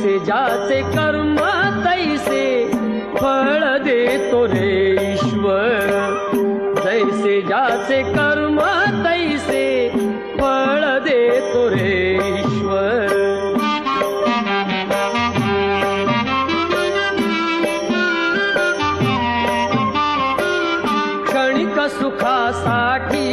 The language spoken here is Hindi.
जैसे जाते कर्म तैसे फल दे तो रे ईश्वर। जैसे जाते कर्म तैसे फल दे तो रे ईश्वर। क्षणिक सुखासाठी